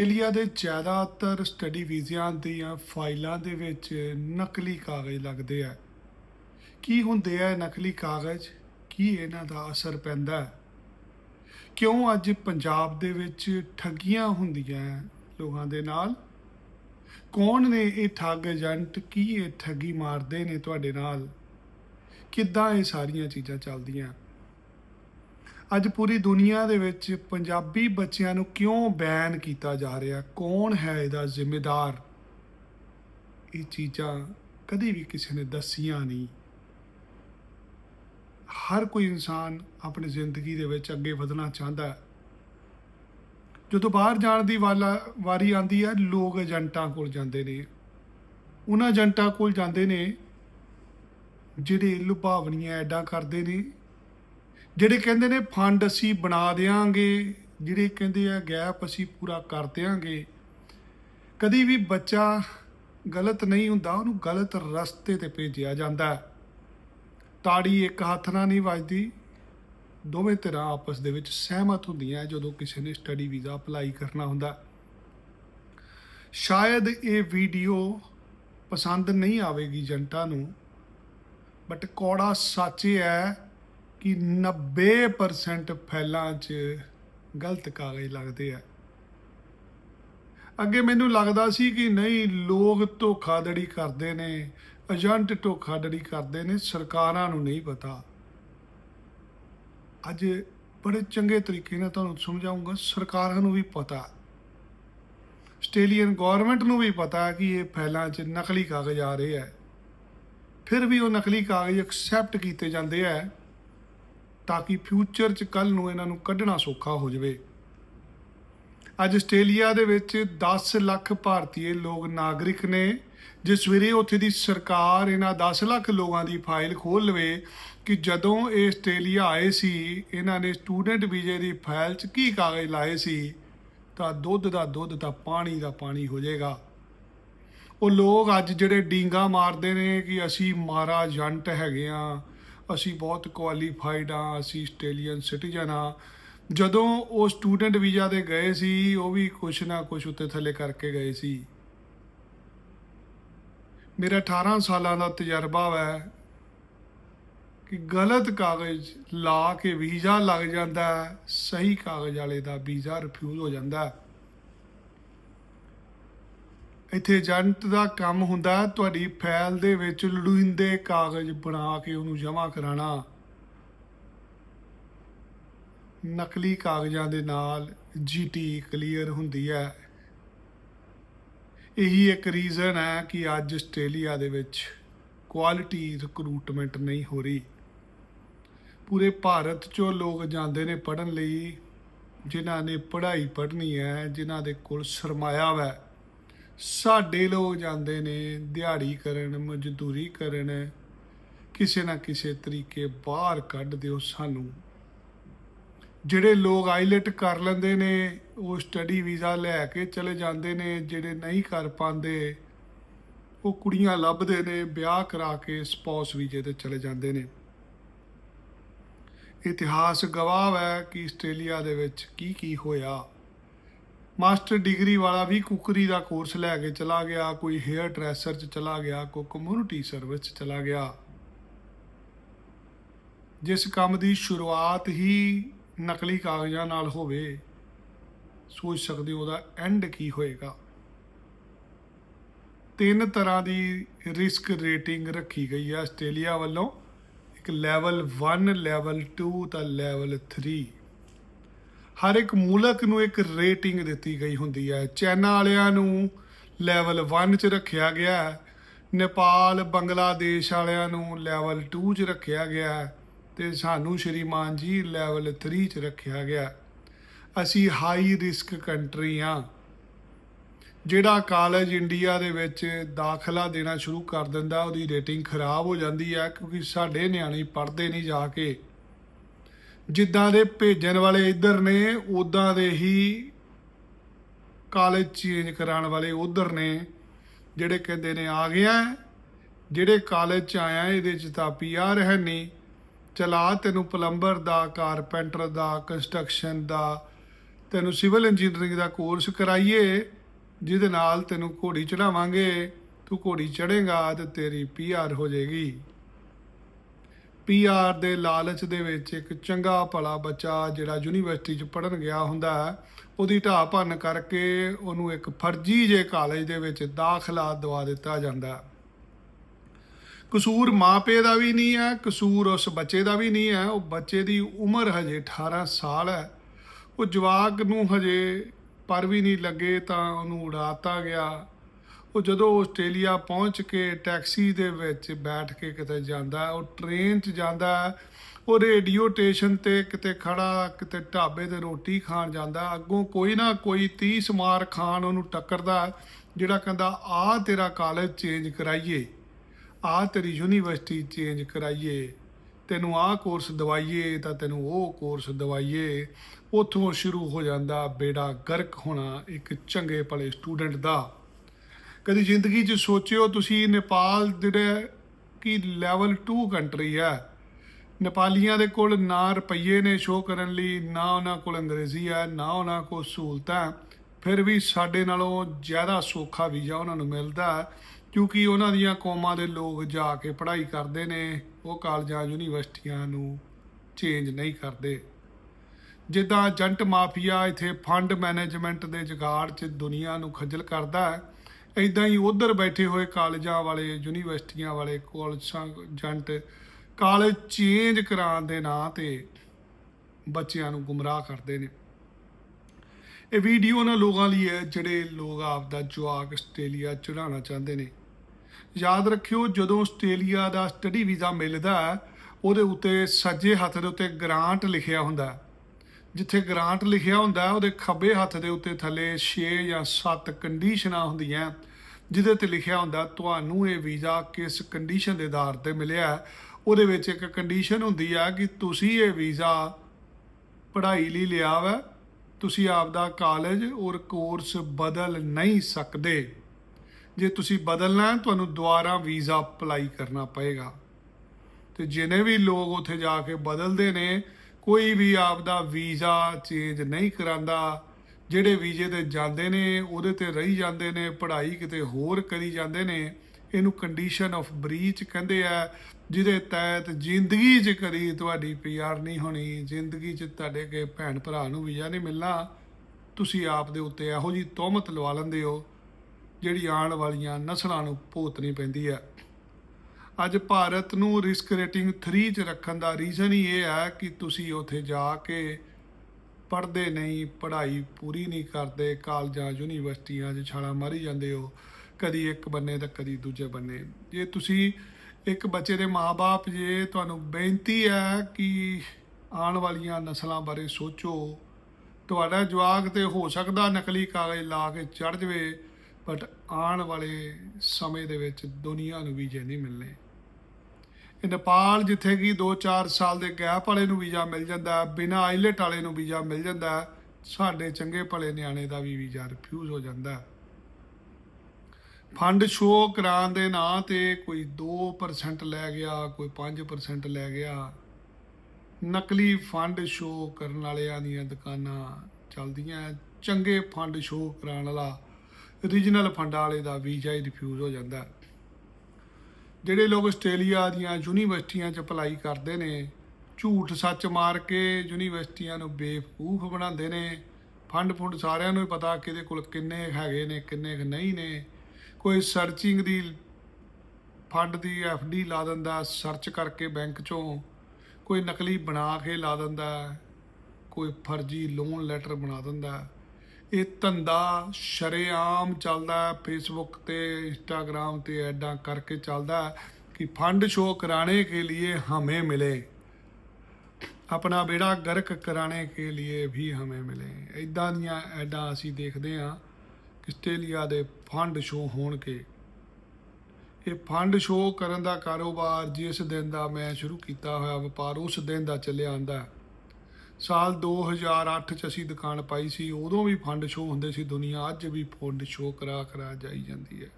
Australia ਦੇ ਜ਼ਿਆਦਾਤਰ study ਵੀਜ਼ਿਆਂ ਦੀਆਂ ਫਾਈਲਾਂ ਦੇ ਵਿੱਚ ਨਕਲੀ ਕਾਗਜ਼ ਲੱਗਦੇ ਆ। ਕੀ ਹੁੰਦੇ ਆ ਨਕਲੀ ਕਾਗਜ਼? ਕੀ ਇਹਨਾਂ ਦਾ ਅਸਰ ਪੈਂਦਾ? ਕਿਉਂ ਅੱਜ ਪੰਜਾਬ ਦੇ ਵਿੱਚ ਠੱਗੀਆਂ ਹੁੰਦੀਆਂ ਲੋਕਾਂ ਦੇ ਨਾਲ? ਕੌਣ ਨੇ ਇਹ ਠੱਗ ਏਜੰਟ ਕੀ ਇਹ ਠੱਗੀ ਮਾਰਦੇ ਨੇ ਤੁਹਾਡੇ ਨਾਲ? ਕਿੱਦਾਂ ਇਹ ਸਾਰੀਆਂ ਚੀਜ਼ਾਂ ਚੱਲਦੀਆਂ? ਅੱਜ ਪੂਰੀ ਦੁਨੀਆ ਦੇ ਵਿੱਚ ਪੰਜਾਬੀ ਬੱਚਿਆਂ ਨੂੰ ਕਿਉਂ ਬੈਨ ਕੀਤਾ ਜਾ ਰਿਹਾ? ਕੌਣ ਹੈ ਇਹਦਾ ਜ਼ਿੰਮੇਦਾਰ? ਇਹ ਚੀਜ਼ਾਂ ਕਦੀ ਵੀ ਕਿਸੇ ਨੇ ਦੱਸੀਆਂ ਨਹੀਂ। ਹਰ ਕੋਈ ਇਨਸਾਨ ਆਪਣੀ ਜ਼ਿੰਦਗੀ ਦੇ ਵਿੱਚ ਅੱਗੇ ਵਧਣਾ ਚਾਹੁੰਦਾ ਹੈ। ਜਦੋਂ ਬਾਹਰ ਜਾਣ ਦੀ ਵਾਲਾ, ਵਾਰੀ ਆਂਦੀ ਹੈ, ਲੋਕ ਏਜੰਟਾਂ ਕੋਲ ਜਾਂਦੇ ਨੇ। ਉਹਨਾਂ ਏਜੰਟਾਂ ਕੋਲ ਜਾਂਦੇ ਨੇ, ਜਿਹੜੇ ਲੁਭਾਵਣੀਆਂ ਐਡਾਂ ਕਰਦੇ ਨੇ ਜਿਹੜੇ ਕਹਿੰਦੇ ਨੇ ਫੰਡ ਅਸੀਂ ਬਣਾ ਦੇਾਂਗੇ ਜਿਹੜੇ ਕਹਿੰਦੇ ਆ ਗੈਪ ਅਸੀਂ ਪੂਰਾ ਕਰ ਦੇਾਂਗੇ ਕਦੀ ਵੀ ਬੱਚਾ ਗਲਤ ਨਹੀਂ ਹੁੰਦਾ, ਉਹਨੂੰ ਗਲਤ ਰਸਤੇ ਤੇ ਭੇਜਿਆ ਜਾਂਦਾ ਤਾੜੀ ਇੱਕ ਹੱਥ ਨਾਲ ਨਹੀਂ ਵੱਜਦੀ, ਦੋਵੇਂ ਧਿਰਾਂ ਆਪਸ ਦੇ ਵਿੱਚ ਸਹਿਮਤ ਹੁੰਦੀਆਂ ਜਦੋਂ ਕਿਸੇ ਨੇ ਸਟੱਡੀ ਵੀਜ਼ਾ ਅਪਲਾਈ ਕਰਨਾ ਹੁੰਦਾ। ਸ਼ਾਇਦ ਇਹ ਵੀਡੀਓ ਪਸੰਦ ਨਹੀਂ ਆਵੇਗੀ ਜਨਤਾ ਨੂੰ ਬਟ ਕੌੜਾ ਸੱਚ ਹੈ ਕਿ 90% ਫੈਲਾਂ 'ਚ ਗਲਤ ਕਾਗਜ਼ ਲੱਗਦੇ ਆ। ਅੱਗੇ ਮੈਨੂੰ ਲੱਗਦਾ ਸੀ ਕਿ ਨਹੀਂ, ਲੋਕ ਧੋਖਾਧੜੀ ਕਰਦੇ ਨੇ, ਏਜੰਟ ਧੋਖਾਧੜੀ ਕਰਦੇ ਨੇ, ਸਰਕਾਰਾਂ ਨੂੰ ਨਹੀਂ ਪਤਾ। ਅੱਜ ਬੜੇ ਚੰਗੇ ਤਰੀਕੇ ਨਾਲ ਤੁਹਾਨੂੰ ਸਮਝਾਉਂਗਾ, ਸਰਕਾਰਾਂ ਨੂੰ ਵੀ ਪਤਾ। ਆਸਟ੍ਰੇਲੀਅਨ ਗਵਰਨਮੈਂਟ ਨੂੰ ਵੀ ਪਤਾ ਕਿ ਇਹ ਫੈਲਾਂ 'ਚ ਨਕਲੀ ਕਾਗਜ਼ ਆ ਰਹੇ ਹੈ ਫਿਰ ਵੀ ਉਹ ਨਕਲੀ ਕਾਗਜ਼ ਐਕਸੈਪਟ ਕੀਤੇ ਜਾਂਦੇ ਆ। ਤਾਂ ਕਿ ਫਿਊਚਰ 'ਚ ਕੱਲ ਨੂੰ ਇਹਨਾਂ ਨੂੰ ਕੱਢਣਾ ਸੌਖਾ ਹੋ ਜਾਵੇ। ਅੱਜ ਆਸਟ੍ਰੇਲੀਆ ਦੇ ਵਿੱਚ 10 ਲੱਖ ਭਾਰਤੀ ਲੋਕ ਨਾਗਰਿਕ ਨੇ, ਜੇ ਸਵੇਰੇ ਉੱਥੇ ਦੀ ਸਰਕਾਰ ਇਹਨਾਂ 10 ਲੱਖ ਲੋਕਾਂ ਦੀ ਫਾਈਲ ਖੋਲ ਲਵੇ ਕਿ ਜਦੋਂ ਇਹ ਆਸਟ੍ਰੇਲੀਆ ਆਏ ਸੀ, ਇਹਨਾਂ ਨੇ ਸਟੂਡੈਂਟ ਵੀਜ਼ੇ ਦੀ ਫਾਈਲ 'ਚ ਕੀ ਕਾਗਜ਼ ਲਾਏ ਸੀ, ਤਾਂ ਦੁੱਧ ਦਾ ਦੁੱਧ ਤਾਂ ਪਾਣੀ ਦਾ ਪਾਣੀ ਹੋ ਜਾਏਗਾ। ਉਹ ਲੋਕ ਅੱਜ ਜਿਹੜੇ ਡੀਂਗਾ ਮਾਰਦੇ ਨੇ ਕਿ ਅਸੀਂ ਮਾਰਾ ਏਜੰਟ ਹੈਗੇ ਆ ਅਸੀਂ ਬਹੁਤ ਕੁਆਲੀਫਾਈਡ ਆ ਅਸੀਂ ਆਸਟ੍ਰੇਲੀਅਨ ਸਿਟੀਜ਼ਨ ਆ ਜਦੋਂ ਉਹ ਸਟੂਡੈਂਟ ਵੀਜ਼ਾ ਤੇ ਗਏ ਸੀ, ਉਹ ਵੀ ਕੁਛ ਨਾ ਕੁਛ ਉੱਤੇ ਥੱਲੇ ਕਰਕੇ ਗਏ ਸੀ। ਮੇਰਾ 18 ਸਾਲਾਂ ਦਾ ਤਜਰਬਾ ਹੈ ਕਿ ਗਲਤ ਕਾਗਜ਼ ਲਾ ਕੇ ਵੀਜ਼ਾ ਲੱਗ ਜਾਂਦਾ, ਸਹੀ ਕਾਗਜ਼ ਵਾਲੇ ਦਾ ਵੀਜ਼ਾ ਰਿਫਿਊਜ਼ ਹੋ ਜਾਂਦਾ। ਇੱਥੇ ਏਜੰਟ ਦਾ ਕੰਮ ਹੁੰਦਾ ਤੁਹਾਡੀ ਫਾਈਲ ਦੇ ਵਿੱਚ ਲੋੜੀਂਦੇ ਕਾਗਜ਼ ਬਣਾ ਕੇ ਉਹਨੂੰ ਜਮ੍ਹਾਂ ਕਰਾਉਣਾ। ਨਕਲੀ ਕਾਗਜ਼ਾਂ ਦੇ ਨਾਲ ਜੀਟੀ ਕਲੀਅਰ ਹੁੰਦੀ ਹੈ। ਇਹੀ ਇੱਕ ਰੀਜ਼ਨ ਹੈ ਕਿ ਅੱਜ ਆਸਟ੍ਰੇਲੀਆ ਦੇ ਵਿੱਚ ਕੁਆਲਿਟੀ ਰਿਕਰੂਟਮੈਂਟ ਨਹੀਂ ਹੋ ਰਹੀ। ਪੂਰੇ ਭਾਰਤ ਚੋਂ ਲੋਕ ਜਾਂਦੇ ਨੇ ਪੜਨ ਲਈ, ਜਿਨ੍ਹਾਂ ਨੇ ਪੜ੍ਹਾਈ ਪੜ੍ਹਨੀ ਹੈ, ਜਿਨ੍ਹਾਂ ਦੇ ਕੋਲ ਸਰਮਾਇਆ ਹੈ ਸਾਡੇ ਲੋਕ ਜਾਂਦੇ ਨੇ, ਦਿਹਾੜੀ ਕਰਨ, ਮਜ਼ਦੂਰੀ ਕਰਨ, ਕਿਸੇ ਨਾ ਕਿਸੇ ਤਰੀਕੇ ਬਾਹਰ ਕੱਢ ਦਿਓ ਸਾਨੂੰ। ਜਿਹੜੇ ਲੋਕ ਆਈਲੈਟ ਕਰ ਲੈਂਦੇ ਨੇ, ਉਹ ਸਟੱਡੀ ਵੀਜ਼ਾ ਲੈ ਕੇ ਚਲੇ ਜਾਂਦੇ ਨੇ, ਜਿਹੜੇ ਨਹੀਂ ਕਰ ਪਾਉਂਦੇ, ਉਹ ਕੁੜੀਆਂ ਲੱਭਦੇ ਨੇ, ਵਿਆਹ ਕਰਾ ਕੇ ਸਪੌਸ ਵੀਜ਼ੇ ਤੇ ਚਲੇ ਜਾਂਦੇ ਨੇ। ਇਤਿਹਾਸ ਗਵਾਹ ਹੈ ਕਿ ਆਸਟ੍ਰੇਲੀਆ ਦੇ ਵਿੱਚ ਕੀ ਕੀ ਹੋਇਆ। ਮਾਸਟਰ ਡਿਗਰੀ ਵਾਲਾ ਵੀ ਕੁਕਰੀ ਦਾ ਕੋਰਸ ਲੈ ਕੇ ਚਲਾ ਗਿਆ, ਕੋਈ ਹੇਅਰ ਡਰੈਸਰ ਚ ਚਲਾ ਗਿਆ, ਕੋਈ ਕਮਿਊਨਿਟੀ ਸਰਵਿਸ ਚ ਚਲਾ ਗਿਆ। ਜਿਸ ਕੰਮ ਦੀ ਸ਼ੁਰੂਆਤ ਹੀ ਨਕਲੀ ਕਾਗਜ਼ਾਂ ਨਾਲ ਹੋਵੇ, ਸੋਚ ਸਕਦੇ ਹੋ ਉਹਦਾ ਐਂਡ ਕੀ ਹੋਏਗਾ। ਤਿੰਨ ਤਰ੍ਹਾਂ ਦੀ ਰਿਸਕ ਰੇਟਿੰਗ ਰੱਖੀ ਗਈ ਹੈ ਆਸਟ੍ਰੇਲੀਆ ਵੱਲੋਂ। ਇੱਕ ਲੈਵਲ 1 ਲੈਵਲ 2 ਤਾਂ ਲੈਵਲ 3 ਹਰ ਇੱਕ ਮੁਲਕ ਨੂੰ ਇੱਕ ਰੇਟਿੰਗ ਦਿੱਤੀ ਗਈ ਹੁੰਦੀ ਹੈ। ਚਾਈਨਾ ਵਾਲਿਆਂ ਨੂੰ ਲੈਵਲ 1 ਚ ਰੱਖਿਆ ਗਿਆ ਹੈ। ਨੇਪਾਲ, ਬੰਗਲਾਦੇਸ਼ ਵਾਲਿਆਂ ਨੂੰ ਲੈਵਲ 2 ਚ ਰੱਖਿਆ ਗਿਆ ਹੈ ਤੇ ਸਾਨੂੰ ਸ਼੍ਰੀਮਾਨ ਜੀ ਲੈਵਲ 3 ਚ ਰੱਖਿਆ ਗਿਆ ਅਸੀਂ ਹਾਈ ਰਿਸਕ ਕੰਟਰੀ ਆ ਜਿਹੜਾ ਕਾਲਜ ਇੰਡੀਆ ਦੇ ਵਿੱਚ ਦਾਖਲਾ ਦੇਣਾ ਸ਼ੁਰੂ ਕਰ ਦਿੰਦਾ, ਉਹਦੀ ਰੇਟਿੰਗ ਖਰਾਬ ਹੋ ਜਾਂਦੀ ਹੈ ਕਿਉਂਕਿ ਸਾਡੇ ਨਿਆਣੇ ਪੜ੍ਹਦੇ ਨਹੀਂ ਜਾ ਕੇ। ਜਿੱਦਾਂ ਦੇ ਭੇਜਣ ਵਾਲੇ ਇੱਧਰ ਨੇ ਉਦਾਂ ਦੇ ਹੀ ਕਾਲਜ ਚੇਂਜ ਕਰਾਉਣ ਵਾਲੇ ਉਧਰ ਨੇ, ਜਿਹੜੇ ਕਹਿੰਦੇ ਨੇ ਆ ਗਿਆ ਜਿਹੜੇ ਕਾਲਜ ਚ ਆਇਆ, ਇਹਦੇ ਚ ਤਾਂ ਪੀਆਰ ਹੈ ਨਹੀਂ ਚਲਾ ਤੈਨੂੰ ਪਲੰਬਰ ਦਾ, ਕਾਰਪੈਂਟਰ ਦਾ ਕੰਸਟਰਕਸ਼ਨ ਦਾ, ਤੈਨੂੰ ਸਿਵਲ ਇੰਜੀਨੀਅਰਿੰਗ ਦਾ ਕੋਰਸ ਕਰਾਈਏ, ਜਿਹਦੇ ਨਾਲ ਤੈਨੂੰ ਘੋੜੀ ਚੜਾਵਾਂਗੇ। ਤੂੰ ਘੋੜੀ ਚੜੇਗਾ ਤੇ ਤੇਰੀ ਪੀਆਰ ਹੋ ਜਾਏਗੀ। ਪੀਆਰ ਦੇ ਲਾਲਚ ਦੇ ਵਿੱਚ ਇੱਕ ਚੰਗਾ ਭਲਾ ਬੱਚਾ ਜਿਹੜਾ ਯੂਨੀਵਰਸਿਟੀ 'ਚ ਪੜਨ ਗਿਆ ਹੁੰਦਾ ਹੈ, ਉਹਦੀ ਢਾਹ ਭੰਨ ਕਰਕੇ ਉਹਨੂੰ ਇੱਕ ਫਰਜ਼ੀ ਜੇ ਕਾਲਜ ਦੇ ਵਿੱਚ ਦਾਖਲਾ ਦਵਾ ਦਿੱਤਾ ਜਾਂਦਾ ਹੈ। ਕਸੂਰ ਮਾਪੇ ਦਾ ਵੀ ਨਹੀਂ ਹੈ ਕਸੂਰ ਉਸ ਬੱਚੇ ਦਾ ਵੀ ਨਹੀਂ ਹੈ ਉਹ ਬੱਚੇ ਦੀ ਉਮਰ ਹਜੇ 18 ਸਾਲ ਹੈ ਉਹ ਜਵਾਕ ਨੂੰ ਹਜੇ ਪਰ ਵੀ ਨਹੀਂ ਲੱਗੇ ਤਾਂ ਉਹਨੂੰ ਉਡਾਤਾ ਗਿਆ ਉਹ ਜਦੋਂ ਆਸਟ੍ਰੇਲੀਆ ਪਹੁੰਚ ਕੇ ਟੈਕਸੀ ਦੇ ਵਿੱਚ ਬੈਠ ਕੇ ਕਿਤੇ ਜਾਂਦਾ, ਉਹ ਟ੍ਰੇਨ 'ਚ ਜਾਂਦਾ, ਉਹ ਰੇਡੀਓ ਸਟੇਸ਼ਨ ਤੇ ਕਿਤੇ ਖੜਾ, ਕਿਤੇ ਢਾਬੇ ਤੇ ਰੋਟੀ ਖਾਣ ਜਾਂਦਾ, ਅੱਗੋਂ ਕੋਈ ਨਾ ਕੋਈ 30 ਸਮਾਰ ਖਾਨ ਉਹਨੂੰ ਟੱਕਰਦਾ, ਜਿਹੜਾ ਕਹਿੰਦਾ ਆ ਤੇਰਾ ਕਾਲਜ ਚੇਂਜ ਕਰਾਈਏ ਆ ਤੇਰੀ ਯੂਨੀਵਰਸਿਟੀ ਚੇਂਜ ਕਰਾਈਏ, ਤੈਨੂੰ ਆਹ ਕੋਰਸ ਦਵਾਈਏ, ਤਾਂ ਤੈਨੂੰ ਉਹ ਕੋਰਸ ਦਵਾਈਏ। ਉੱਥੋਂ ਸ਼ੁਰੂ ਹੋ ਜਾਂਦਾ ਬੇੜਾ ਗਰਕ ਹੋਣਾ ਇੱਕ ਚੰਗੇ ਭਲੇ ਸਟੂਡੈਂਟ ਦਾ। ਕਦੀ ਜ਼ਿੰਦਗੀ 'ਚ ਸੋਚਿਓ ਤੁਸੀਂ ਨੇਪਾਲ ਜਿਹੜੇ ਕਿ ਲੈਵਲ 2 ਕੰਟਰੀ ਹੈ ਨੇਪਾਲੀਆਂ ਦੇ ਕੋਲ ਨਾ ਰੁਪਈਏ ਨੇ ਸ਼ੋਅ ਕਰਨ ਲਈ, ਨਾ ਉਹਨਾਂ ਕੋਲ ਅੰਗਰੇਜ਼ੀ ਹੈ ਨਾ ਉਹਨਾਂ ਕੋਲ ਸਹੂਲਤਾਂ ਫਿਰ ਵੀ ਸਾਡੇ ਨਾਲੋਂ ਜ਼ਿਆਦਾ ਸੌਖਾ ਵੀਜ਼ਾ ਉਹਨਾਂ ਨੂੰ ਮਿਲਦਾ ਕਿਉਂਕਿ ਉਹਨਾਂ ਦੀਆਂ ਕੌਮਾਂ ਦੇ ਲੋਕ ਜਾ ਕੇ ਪੜ੍ਹਾਈ ਕਰਦੇ ਨੇ, ਉਹ ਕਾਲਜਾਂ, ਯੂਨੀਵਰਸਿਟੀਆਂ ਨੂੰ ਚੇਂਜ ਨਹੀਂ ਕਰਦੇ। ਜਿੱਦਾਂ ਏਜੰਟ ਮਾਫੀਆ ਇੱਥੇ ਫੰਡ ਮੈਨੇਜਮੈਂਟ ਦੇ ਜਗਾੜ 'ਚ ਦੁਨੀਆ ਨੂੰ ਖੱਜਲ ਕਰਦਾ ਹੈ ਇਦਾਂ ਹੀ ਉਧਰ ਬੈਠੇ ਹੋਏ ਕਾਲਜਾਂ ਵਾਲੇ, ਯੂਨੀਵਰਸਿਟੀਆਂ ਵਾਲੇ, ਕਾਲਜਾਂ ਜੰਟ ਕਾਲਜ ਚੇਂਜ ਕਰਾਉਣ ਦੇ ਨਾਂ ਤੇ ਬੱਚਿਆਂ ਨੂੰ ਗੁੰਮਰਾਹ ਕਰਦੇ ਨੇ। ਇਹ ਵੀਡੀਓ ਉਹਨਾਂ ਲੋਕਾਂ ਲਈ ਹੈ, ਜਿਹੜੇ ਲੋਕ ਆਪਦਾ ਜਵਾਕ ਆਸਟ੍ਰੇਲੀਆ ਚੜਾਉਣਾ ਚਾਹੁੰਦੇ ਨੇ। ਯਾਦ ਰੱਖਿਓ, ਜਦੋਂ ਆਸਟ੍ਰੇਲੀਆ ਦਾ ਸਟੱਡੀ ਵੀਜ਼ਾ ਮਿਲਦਾ ਉਹਦੇ ਉੱਤੇ ਸੱਜੇ ਹੱਥ ਦੇ ਉੱਤੇ ਗ੍ਰਾਂਟ ਲਿਖਿਆ ਹੁੰਦਾ ਜਿੱਥੇ ਗ੍ਰਾਂਟ ਲਿਖਿਆ ਹੁੰਦਾ ਉਹਦੇ ਖੱਬੇ ਹੱਥ ਦੇ ਉੱਤੇ ਥੱਲੇ 6 ਜਾਂ 7 ਕੰਡੀਸ਼ਨਾਂ ਹੁੰਦੀਆਂ ਜਿਹਦੇ ਤੇ ਲਿਖਿਆ ਹੁੰਦਾ ਤੁਹਾਨੂੰ ਇਹ ਵੀਜ਼ਾ ਕਿਸ ਕੰਡੀਸ਼ਨ ਦੇ ਆਧਾਰ ਤੇ ਮਿਲਿਆ ਉਹਦੇ ਵਿੱਚ ਇੱਕ ਕੰਡੀਸ਼ਨ ਹੁੰਦੀ ਆ ਕਿ ਤੁਸੀਂ ਇਹ ਵੀਜ਼ਾ ਪੜ੍ਹਾਈ ਲਈ ਲਿਆ ਵਾ, ਤੁਸੀਂ ਆਪਦਾ ਕਾਲਜ ਔਰ ਕੋਰਸ ਬਦਲ ਨਹੀਂ ਸਕਦੇ। ਜੇ ਤੁਸੀਂ ਬਦਲਣਾ ਤੁਹਾਨੂੰ ਦੁਬਾਰਾ ਵੀਜ਼ਾ ਅਪਲਾਈ ਕਰਨਾ ਪਏਗਾ। ਤੇ ਜਿਨੇ ਵੀ ਲੋਕ ਉੱਥੇ ਜਾ ਕੇ ਬਦਲਦੇ ਨੇ ਕੋਈ ਵੀ ਆਪ ਦਾ ਵੀਜ਼ਾ ਚੇਂਜ ਨਹੀਂ ਕਰਾਂਦਾ। ਜਿਹੜੇ ਵੀਜ਼ੇ ਤੇ ਜਾਂਦੇ ਨੇ, ਉਹਦੇ ਤੇ ਰਹੀ ਜਾਂਦੇ ਨੇ, ਪੜ੍ਹਾਈ ਕਿਤੇ ਹੋਰ ਕਰੀ ਜਾਂਦੇ ਨੇ, ਇਹਨੂੰ ਕੰਡੀਸ਼ਨ ਆਫ ਬ੍ਰੀਚ ਕਹਿੰਦੇ ਆ, ਜਿਹਦੇ ਤਹਿਤ ਜ਼ਿੰਦਗੀ 'ਚ ਕਦੀ ਤੁਹਾਡੀ ਪੀਆਰ ਨਹੀਂ ਹੋਣੀ, ਜ਼ਿੰਦਗੀ 'ਚ ਤੁਹਾਡੇ ਕੇ ਭੈਣ ਭਰਾ ਨੂੰ ਵੀਜ਼ਾ ਨਹੀਂ ਮਿਲਣਾ। ਤੁਸੀਂ ਆਪ ਦੇ ਉੱਤੇ ਇਹੋ ਜੀ ਤੋਹਮਤ ਲਵਾ ਲੈਂਦੇ ਹੋ, ਜਿਹੜੀ ਆਉਣ ਵਾਲੀਆਂ ਨਸਲਾਂ ਨੂੰ ਭੁਗਤਣੀ ਪੈਂਦੀ ਹੈ ਅੱਜ ਭਾਰਤ ਨੂੰ ਰਿਸਕ ਰੇਟਿੰਗ 3 'ਚ ਰੱਖਣ ਦਾ ਰੀਜ਼ਨ ਹੀ ਇਹ ਹੈ ਕਿ ਤੁਸੀਂ ਉੱਥੇ ਜਾ ਕੇ ਪੜ੍ਹਦੇ ਨਹੀਂ, ਪੜ੍ਹਾਈ ਪੂਰੀ ਨਹੀਂ ਕਰਦੇ, ਕਾਲਜਾਂ, ਯੂਨੀਵਰਸਿਟੀਆਂ 'ਚ ਛਾਲਾਂ ਮਾਰੀ ਜਾਂਦੇ ਹੋ, ਕਦੀ ਇੱਕ ਬੰਨੇ ਤਾਂ ਕਦੀ ਦੂਜੇ ਬੰਨੇ। ਜੇ ਤੁਸੀਂ ਇੱਕ ਬੱਚੇ ਦੇ ਮਾਪੇ ਜੇ ਤੁਹਾਨੂੰ ਬੇਨਤੀ ਹੈ ਕਿ ਆਉਣ ਵਾਲੀਆਂ ਨਸਲਾਂ ਬਾਰੇ ਸੋਚੋ, ਤੁਹਾਡਾ ਜਵਾਕ ਤੇ ਹੋ ਸਕਦਾ ਨਕਲੀ ਕਾਗਜ਼ ਲਾ ਕੇ ਚੜ ਜਵੇ, ਬਟ ਆਉਣ ਵਾਲੇ ਸਮੇਂ ਦੇ ਵਿੱਚ ਦੁਨੀਆ ਨੂੰ ਵੀਜ਼ੇ ਨਹੀਂ ਮਿਲਨੇ ਨੇਪਾਲ ਜਿੱਥੇ ਕਿ 2-4 ਸਾਲ ਦੇ ਗੈਪ ਵਾਲੇ ਨੂੰ ਵੀਜ਼ਾ ਮਿਲ ਜਾਂਦਾ ਬਿਨਾ ਆਈਲਟ ਵਾਲੇ ਨੂੰ ਵੀਜ਼ਾ ਮਿਲ ਜਾਂਦਾ ਸਾਡੇ ਚੰਗੇ ਭਲੇ ਨਿਆਣੇ ਦਾ ਵੀ ਵੀਜ਼ਾ ਰਿਫਿਊਜ਼ ਹੋ ਜਾਂਦਾ ਫੰਡ ਸ਼ੋਅ ਕਰਾਉਣ ਦੇ ਨਾਂ ਤੇ ਕੋਈ 2% ਲੈ ਗਿਆ, ਕੋਈ 5% ਲੈ ਗਿਆ। ਨਕਲੀ ਫੰਡ ਸ਼ੋਅ ਕਰਨ ਵਾਲਿਆਂ ਦੀਆਂ ਦੁਕਾਨਾਂ ਚੱਲਦੀਆਂ ਚੰਗੇ ਫੰਡ ਸ਼ੋਅ ਕਰਾਉਣ ਵਾਲਾ ਰੀਜਨਲ ਫੰਡ ਵਾਲੇ ਦਾ ਵੀਜ਼ਾ ਹੀ ਰਿਫਿਊਜ਼ ਹੋ ਜਾਂਦਾ ਜਿਹੜੇ ਲੋਕ ਆਸਟ੍ਰੇਲੀਆ ਦੀਆਂ ਯੂਨੀਵਰਸਿਟੀਆਂ 'ਚ ਅਪਲਾਈ ਕਰਦੇ ਨੇ, ਝੂਠ ਸੱਚ ਮਾਰ ਕੇ ਯੂਨੀਵਰਸਿਟੀਆਂ ਨੂੰ ਬੇਵਕੂਫ ਬਣਾਉਂਦੇ ਨੇ। ਫੰਡ ਫੁੰਡ ਸਾਰਿਆਂ ਨੂੰ ਹੀ ਪਤਾ ਕਿਹਦੇ ਕੋਲ ਕਿੰਨੇ ਹੈਗੇ ਨੇ, ਕਿੰਨੇ ਕੁ ਨਹੀਂ ਨੇ। ਕੋਈ ਸਰਚਿੰਗ ਦੀ ਫੰਡ ਦੀ ਡੀ ਲਾ ਦਿੰਦਾ, ਸਰਚ ਕਰਕੇ ਬੈਂਕ ਚੋਂ। ਕੋਈ ਨਕਲੀ ਬਣਾ ਕੇ ਲਾ ਦਿੰਦਾ, ਕੋਈ ਫਰਜ਼ੀ ਲੋਨ ਲੈਟਰ ਬਣਾ ਦਿੰਦਾ। ਇਹ ਧੰਦਾ ਸ਼ਰੇਆਮ ਚੱਲਦਾ ਫੇਸਬੁੱਕ ਤੇ ਇੰਸਟਾਗ੍ਰam ਤੇ ਐਡਾਂ ਕਰਕੇ ਚੱਲਦਾ ਕਿ ਫੰਡ ਸ਼ੋ कराने के लिए हमें मिले ਆਪਣਾ ਬੇੜਾ ਗਰਕ ਕਰਾਣੇ ਕੇ ਲਈ ਵੀ ਹਮੇ ਮਿਲੇ ਇਦਾਂ ਦੀਆਂ ਐਡਾਂ ਅਸੀਂ ਦੇਖਦੇ ਹਾਂ ਆਸਟ੍ਰੇਲੀਆ ਦੇ ਫੰਡ ਸ਼ੋ ਹੋਣਗੇ ਇਹ ਫੰਡ ਸ਼ੋ ਕਰਨ ਦਾ ਕਾਰੋਬਾਰ ਜਿਸ ਦਿਨ ਦਾ ਮੈਂ ਸ਼ੁਰੂ ਕੀਤਾ ਹੋਇਆ ਵਪਾਰ ਉਸ ਦਿਨ ਦਾ ਚੱਲਿਆ ਆਂਦਾ ਸਾਲ 2008 ਚ ਅਸੀਂ ਦੁਕਾਨ ਪਾਈ ਸੀ, ਉਦੋਂ ਵੀ ਫੰਡ ਸ਼ੋ ਹੁੰਦੇ ਸੀ ਦੁਨੀਆ, ਅੱਜ ਵੀ ਫੰਡ ਸ਼ੋ ਕਰਾ ਕਰਾ ਜਾਈ ਜਾਂਦੀ ਹੈ।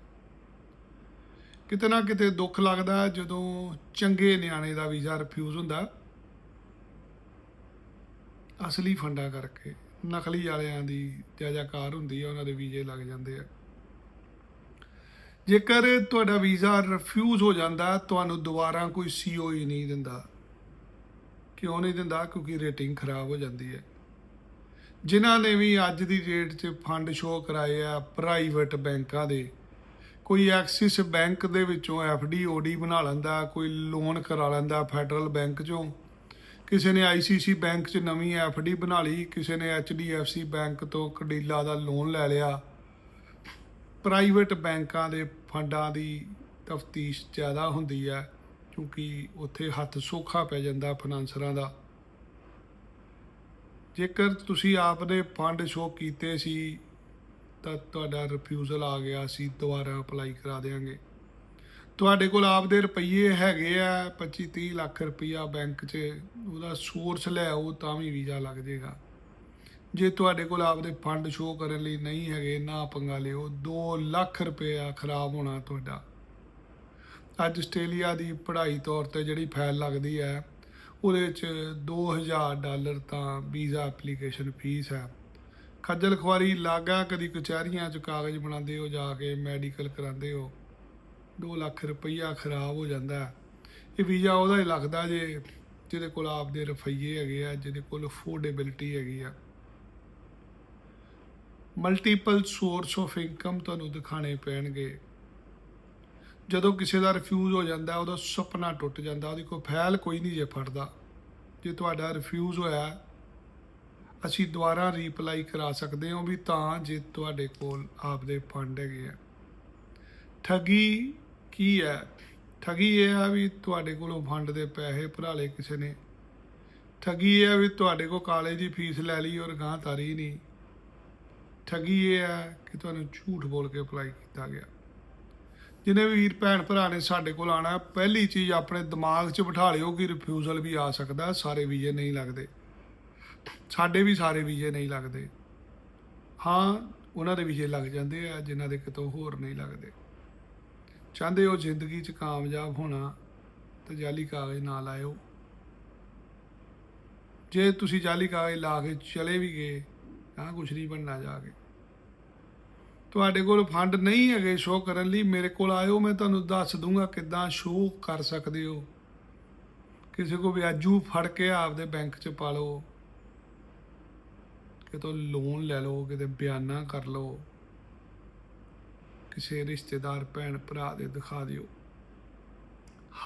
ਕਿਤੇ ਨਾ ਕਿਤੇ ਦੁੱਖ ਲੱਗਦਾ ਜਦੋਂ ਚੰਗੇ ਨਿਆਣੇ ਦਾ ਵੀਜ਼ਾ ਰਿਫਿਊਜ਼ ਹੁੰਦਾ। ਅਸਲੀ ਫੰਡਾਂ ਕਰਕੇ ਨਕਲੀ ਵਾਲਿਆਂ ਦੀ ਜਾਜਾਕਾਰ ਹੁੰਦੀ ਹੈ, ਉਹਨਾਂ ਦੇ ਵੀਜ਼ੇ ਲੱਗ ਜਾਂਦੇ ਆ। ਜੇਕਰ ਤੁਹਾਡਾ ਵੀਜ਼ਾ ਰਿਫਿਊਜ਼ ਹੋ ਜਾਂਦਾ, ਤੁਹਾਨੂੰ ਦੁਬਾਰਾ ਕੋਈ ਸੀਓਈ ਨਹੀਂ ਦਿੰਦਾ। ਕਿਉਂ ਨਹੀਂ ਦਿੰਦਾ? ਕਿਉਂਕਿ ਰੇਟਿੰਗ ਖਰਾਬ ਹੋ ਜਾਂਦੀ ਹੈ। ਜਿਨ੍ਹਾਂ ਨੇ ਵੀ ਅੱਜ ਦੀ ਡੇਟ 'ਚ ਫੰਡ ਸ਼ੋਅ ਕਰਾਏ ਆ ਪ੍ਰਾਈਵੇਟ ਬੈਂਕਾਂ ਦੇ, ਕੋਈ ਐਕਸਿਸ ਬੈਂਕ ਦੇ ਵਿੱਚੋਂ ਡੀ ਓਡੀ ਬਣਾ ਲੈਂਦਾ, ਕੋਈ ਲੋਨ ਕਰਾ ਲੈਂਦਾ ਫੈਡਰਲ ਬੈਂਕ 'ਚੋਂ। ਕਿਸੇ ਨੇ ਆਈਸੀਸੀ ਬੈਂਕ 'ਚ ਨਵੀਂ ਡੀ ਬਣਾ ਲਈ, ਕਿਸੇ ਨੇ ਐਚਡੀਐਫਸੀ ਬੈਂਕ ਤੋਂ ਕਡੀਲਾ ਦਾ ਲੋਨ ਲੈ ਲਿਆ। ਪ੍ਰਾਈਵੇਟ ਬੈਂਕਾਂ ਦੇ ਫੰਡਾਂ ਦੀ ਤਫਤੀਸ਼ ਜ਼ਿਆਦਾ ਹੁੰਦੀ ਹੈ। ਕਿਉਂਕਿ ਉੱਥੇ ਹੱਥ ਸੌਖਾ ਪੈ ਜਾਂਦਾ ਫਾਈਨਾਂਸਰਾਂ ਦਾ। ਜੇਕਰ ਤੁਸੀਂ ਆਪਦੇ ਫੰਡ ਸ਼ੋ ਕੀਤੇ ਸੀ, ਤਾਂ ਤੁਹਾਡਾ ਰਿਫਿਊਜ਼ਲ ਆ ਗਿਆ ਸੀ, ਦੁਬਾਰਾ ਅਪਲਾਈ ਕਰਾ ਦੇਾਂਗੇ ਤੁਹਾਡੇ ਕੋਲ ਆਪਦੇ ਰੁਪਈਏ ਹੈਗੇ ਆ 25 30 ਲੱਖ ਰੁਪਈਆ ਬੈਂਕ 'ਚ, ਉਹਦਾ ਸੋਰਸ ਲੈ ਆਓ ਤਾਂ ਵੀ ਵੀਜ਼ਾ ਲੱਗ ਜਾਏਗਾ ਜੇ ਤੁਹਾਡੇ ਕੋਲ ਆਪਦੇ ਫੰਡ ਸ਼ੋ ਕਰਨ ਲਈ ਨਹੀਂ ਹੈਗੇ, ਨਾ ਪੰਗਾ ਲਿਓ 2 ਲੱਖ ਰੁਪਇਆ ਖਰਾਬ ਹੋਣਾ ਤੁਹਾਡਾ। ਅੱਜ ਆਸਟ੍ਰੇਲੀਆ ਦੀ ਪੜ੍ਹਾਈ ਤੌਰ ਤੇ ਜਿਹੜੀ ਫਾਈਲ ਲੱਗਦੀ ਹੈ, ਉਹਦੇ ਚ 2000 ਡਾਲਰ ਤਾਂ ਵੀਜ਼ਾ ਐਪਲੀਕੇਸ਼ਨ ਫੀਸ ਹੈ। ਖੱਜਲ ਖੁਆਰੀ ਲਾਗਾ, ਕਦੀ ਕਚਹਿਰੀਆਂ ਚ ਕਾਗਜ਼ ਬਣਾਉਂਦੇ ਹੋ, ਜਾ ਕੇ ਮੈਡੀਕਲ ਕਰਾਉਂਦੇ ਹੋ 2 ਲੱਖ ਰੁਪਈਆ ਖਰਾਬ ਹੋ ਜਾਂਦਾ ਇਹ ਵੀਜ਼ਾ ਉਹਦਾ ਹੀ ਲੱਗਦਾ ਜੇ, ਜਿਹਦੇ ਕੋਲ ਆਪਦੇ ਰੁਪਈਏ ਹੈਗੇ ਆ, ਜਿਹਦੇ ਕੋਲ ਅਫੋਰਡੇਬਿਲਟੀ ਹੈਗੀ ਆ। ਮਲਟੀਪਲ ਸੋਰਸ ਆਫ ਇਨਕਮ ਤੁਹਾਨੂੰ ਦਿਖਾਣੇ ਪੈਣਗੇ। ਜਦੋਂ ਕਿਸੇ ਦਾ ਰਿਫਿਊਜ਼ ਹੋ ਜਾਂਦਾ, ਉਹਦਾ ਸੁਪਨਾ ਟੁੱਟ ਜਾਂਦਾ, ਉਹਦੀ ਕੋਈ ਫੈਲ ਕੋਈ ਨਹੀਂ ਜੇ ਫੜਦਾ। ਜੇ ਤੁਹਾਡਾ ਰਿਫਿਊਜ਼ ਹੋਇਆ, ਅਸੀਂ ਦੁਬਾਰਾ ਰੀਪਲਾਈ ਕਰਾ ਸਕਦੇ ਹਾਂ ਵੀ ਤਾਂ ਜੇ ਤੁਹਾਡੇ ਕੋਲ ਆਪਦੇ ਫੰਡ ਹੈਗੇ ਆ। ਠੱਗੀ ਕੀ ਹੈ? ਠੱਗੀ ਇਹ ਆ ਵੀ ਤੁਹਾਡੇ ਕੋਲੋਂ ਫੰਡ ਦੇ ਪੈਸੇ ਭਰਾ ਲਏ ਕਿਸੇ ਨੇ। ਠੱਗੀ ਇਹ ਆ ਵੀ ਤੁਹਾਡੇ ਕੋਲ ਕਾਲਜ ਦੀ ਫੀਸ ਲੈ ਲਈ ਔਰ ਗਾਂ ਤਾਰੀ ਨਹੀਂ। ਠੱਗੀ ਇਹ ਹੈ ਕਿ ਤੁਹਾਨੂੰ ਝੂਠ ਬੋਲ ਕੇ ਅਪਲਾਈ ਕੀਤਾ ਗਿਆ। ਜਿਹਨੇ ਵੀ ਵੀਰ ਭੈਣ ਭਰਾ ਨੇ ਸਾਡੇ ਕੋਲ ਆਣਾ ਪਹਿਲੀ ਚੀਜ਼ ਆਪਣੇ ਦਿਮਾਗ 'ਚ ਬਿਠਾ ਲਿਓ ਕਿ ਰਿਫਿਊਜ਼ਲ ਵੀ ਆ ਸਕਦਾ, ਸਾਰੇ ਵੀਜ਼ੇ ਨਹੀਂ ਲੱਗਦੇ। ਸਾਡੇ ਵੀ ਸਾਰੇ ਵੀਜ਼ੇ ਨਹੀਂ ਲੱਗਦੇ। ਹਾਂ, ਉਹਨਾਂ ਦੇ ਵੀਜ਼ੇ ਲੱਗ ਜਾਂਦੇ ਆ, ਜਿਨ੍ਹਾਂ ਦੇ ਕਿਤੋਂ ਹੋਰ ਨਹੀਂ ਲੱਗਦੇ। ਚਾਹੁੰਦੇ ਹੋ ਜ਼ਿੰਦਗੀ 'ਚ ਕਾਮਯਾਬ ਹੋਣਾ, ਤਾਂ ਜਾਲੀ ਕਾਗਜ਼ ਨਾ ਲਾਇਓ। ਜੇ ਤੁਸੀਂ ਜਾਲੀ ਕਾਗਜ਼ ਲਾ ਕੇ ਚਲੇ ਵੀ ਗਏ, ਤਾਂ ਕੁਛ ਨਹੀਂ ਬਣਨਾ ਜਾ ਕੇ। ਤੁਹਾਡੇ ਕੋਲ ਫੰਡ ਨਹੀਂ ਹੈਗੇ ਸ਼ੋਅ ਕਰਨ ਲਈ, ਮੇਰੇ ਕੋਲ ਆਇਓ, ਮੈਂ ਤੁਹਾਨੂੰ ਦੱਸ ਦੂੰਗਾ ਕਿੱਦਾਂ ਸ਼ੋਅ ਕਰ ਸਕਦੇ ਹੋ। ਕਿਸੇ ਕੋ ਵਿਆਜੂ ਫੜ ਕੇ ਆਪਦੇ ਬੈਂਕ 'ਚ ਪਾ ਲਓ। ਕਿਤੋਂ ਲੋਨ ਲੈ ਲਓ, ਕਿਤੇ ਬਿਆਨਾ ਕਰ ਲਓ। ਕਿਸੇ ਰਿਸ਼ਤੇਦਾਰ, ਭੈਣ, ਭਰਾ ਦੇ ਦਿਖਾ ਦਿਓ।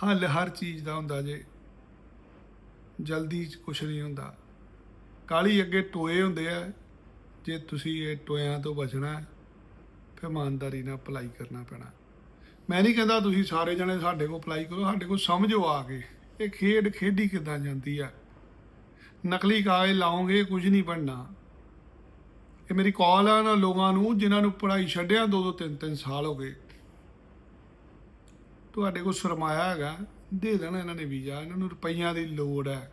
ਹੱਲ ਹਰ ਚੀਜ਼ ਦਾ ਹੁੰਦਾ ਜੇ। ਜਲਦੀ ਚ ਕੁਛ ਨਹੀਂ ਹੁੰਦਾ। ਕਾਲੀ ਅੱਗੇ ਟੋਏ ਹੁੰਦੇ ਆ, ਜੇ ਤੁਸੀਂ ਇਹ ਟੋਇਆਂ ਤੋਂ ਬਚਣਾ ਹੈ। ਫਿਰ ਇਮਾਨਦਾਰੀ ਨਾਲ ਅਪਲਾਈ ਕਰਨਾ ਪੈਣਾ। ਮੈਂ ਨਹੀਂ ਕਹਿੰਦਾ ਤੁਸੀਂ ਸਾਰੇ ਜਣੇ ਸਾਡੇ ਕੋਲ ਅਪਲਾਈ ਕਰੋ, ਸਾਡੇ ਕੋਲ ਸਮਝੋ ਆ ਕੇ ਇਹ ਖੇਡ ਖੇਡੀ ਕਿੱਦਾਂ ਜਾਂਦੀ ਆ। ਨਕਲੀ ਕਾਗਜ਼ ਲਾਓਗੇ, ਕੁਝ ਨਹੀਂ ਬਣਨਾ। ਇਹ ਮੇਰੀ ਕਾਲ ਆ ਨਾ ਲੋਕਾਂ ਨੂੰ, ਜਿਨ੍ਹਾਂ ਨੂੰ ਪੜ੍ਹਾਈ ਛੱਡਿਆ ਦੋ ਦੋ ਤਿੰਨ ਤਿੰਨ ਸਾਲ ਹੋ ਗਏ। ਤੁਹਾਡੇ ਕੋਲ ਸਰਮਾਇਆ ਹੈਗਾ, ਦੇ ਦੇਣਾ ਇਹਨਾਂ ਨੇ ਵੀਜ਼ਾ, ਇਹਨਾਂ ਨੂੰ ਰੁਪਈਆਂ ਦੀ ਲੋੜ ਹੈ।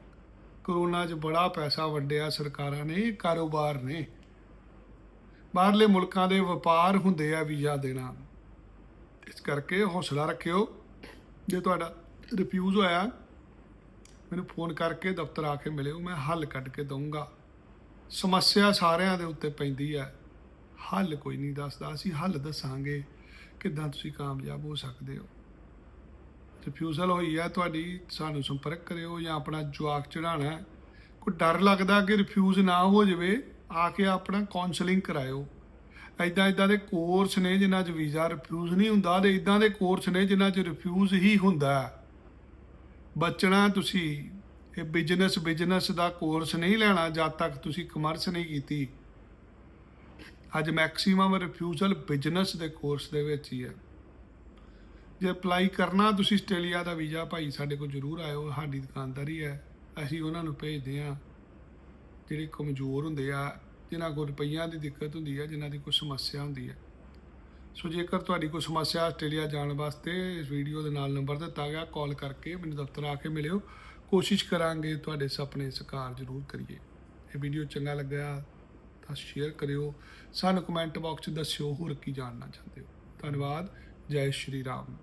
ਕਰੋਨਾ 'ਚ ਬੜਾ ਪੈਸਾ ਵੰਡਿਆ ਸਰਕਾਰਾਂ ਨੇ, ਕਾਰੋਬਾਰ ਨੇ। ਬਾਹਰਲੇ ਮੁਲਕਾਂ ਦੇ ਵਪਾਰ ਹੁੰਦੇ ਆ ਵੀਜ਼ਾ ਦੇਣਾ। ਇਸ ਕਰਕੇ ਹੌਸਲਾ ਰੱਖਿਓ। ਜੇ ਤੁਹਾਡਾ ਰਿਫਿਊਜ਼ ਹੋਇਆ, ਮੈਨੂੰ ਫੋਨ ਕਰਕੇ ਦਫ਼ਤਰ ਆ ਕੇ ਮਿਲਿਓ, ਮੈਂ ਹੱਲ ਕੱਢ ਕੇ ਦਊਂਗਾ। ਸਮੱਸਿਆ ਸਾਰਿਆਂ ਦੇ ਉੱਤੇ ਪੈਂਦੀ ਹੈ ਹੱਲ ਕੋਈ ਨਹੀਂ ਦੱਸਦਾ। ਅਸੀਂ ਹੱਲ ਦੱਸਾਂਗੇ, ਕਿੱਦਾਂ ਤੁਸੀਂ ਕਾਮਯਾਬ ਹੋ ਸਕਦੇ ਹੋ। ਰਿਫਿਊਜ਼ਲ ਹੋਈ ਹੈ ਤੁਹਾਡੀ ਸਾਨੂੰ ਸੰਪਰਕ ਕਰਿਓ ਜਾਂ ਆਪਣਾ ਜਵਾਕ ਚੜਾਣਾ ਕੋਈ ਡਰ ਲੱਗਦਾ ਕਿ ਰਿਫਿਊਜ਼ ਨਾ ਹੋ ਜਾਵੇ? ਆ ਕੇ ਆਪਣਾ ਕਾਉਂਸਲਿੰਗ ਕਰਾਇਓ। ਐਦਾਂ ਐਦਾਂ ਦੇ ਕੋਰਸ ਨੇ ਜਿਨ੍ਹਾਂ 'ਚ ਵੀਜ਼ਾ ਰਿਫਿਊਜ਼ ਨਹੀਂ ਹੁੰਦਾ ਤੇ ਇਦਾਂ ਦੇ ਕੋਰਸ ਨੇ ਜਿਨ੍ਹਾਂ 'ਚ ਰਿਫਿਊਜ਼ ਹੀ ਹੁੰਦਾ। ਬਚਣਾ ਤੁਸੀਂ, ਇਹ ਬਿਜ਼ਨਸ ਬਿਜ਼ਨਸ ਦਾ ਕੋਰਸ ਨਹੀਂ ਲੈਣਾ ਜਦ ਤੱਕ ਤੁਸੀਂ ਕਮਰਸ ਨਹੀਂ ਕੀਤੀ। ਅੱਜ ਮੈਕਸਿਮਮ ਰਿਫਿਊਜ਼ਲ ਬਿਜ਼ਨਸ ਦੇ ਕੋਰਸ ਦੇ ਵਿੱਚ ਹੀ ਹੈ। ਜੇ ਅਪਲਾਈ ਕਰਨਾ ਤੁਸੀਂ ਆਸਟ੍ਰੇਲੀਆ ਦਾ ਵੀਜ਼ਾ, ਭਾਈ ਸਾਡੇ ਕੋਲ ਜ਼ਰੂਰ ਆਇਓ, ਸਾਡੀ ਦੁਕਾਨਦਾਰੀ ਹੈ, ਅਸੀਂ ਉਹਨਾਂ ਨੂੰ ਭੇਜਦੇ ਹਾਂ। ਜਿਹੜੇ ਕਮਜ਼ੋਰ ਹੁੰਦੇ ਆ, ਜਿਨ੍ਹਾਂ ਕੋਲ ਰੁਪਈਆਂ ਦੀ ਦਿੱਕਤ ਹੁੰਦੀ ਆ, ਜਿਨ੍ਹਾਂ ਦੀ ਕੋਈ ਸਮੱਸਿਆ ਹੁੰਦੀ ਹੈ ਸੋ ਜੇਕਰ ਤੁਹਾਡੀ ਕੋਈ ਸਮੱਸਿਆ ਆਸਟ੍ਰੇਲੀਆ ਜਾਣ ਵਾਸਤੇ, ਇਸ ਵੀਡੀਓ ਦੇ ਨਾਲ ਨੰਬਰ ਦਿੱਤਾ ਗਿਆ, ਕਾਲ ਕਰਕੇ ਮੈਨੂੰ ਦਫ਼ਤਰ ਆ ਕੇ ਮਿਲਿਓ। ਕੋਸ਼ਿਸ਼ ਕਰਾਂਗੇ ਤੁਹਾਡੇ ਸੁਪਨੇ ਸਾਕਾਰ ਜ਼ਰੂਰ ਕਰੀਏ। ਇਹ ਵੀਡੀਓ ਚੰਗਾ ਲੱਗਾ ਤਾਂ ਸ਼ੇਅਰ ਕਰਿਓ। ਸਾਨੂੰ ਕਮੈਂਟ ਬਾਕਸ 'ਚ ਦੱਸਿਓ ਹੋਰ ਕੀ ਜਾਣਨਾ ਚਾਹੁੰਦੇ ਹੋ। ਧੰਨਵਾਦ। ਜੈ ਸ਼੍ਰੀ ਰਾਮ।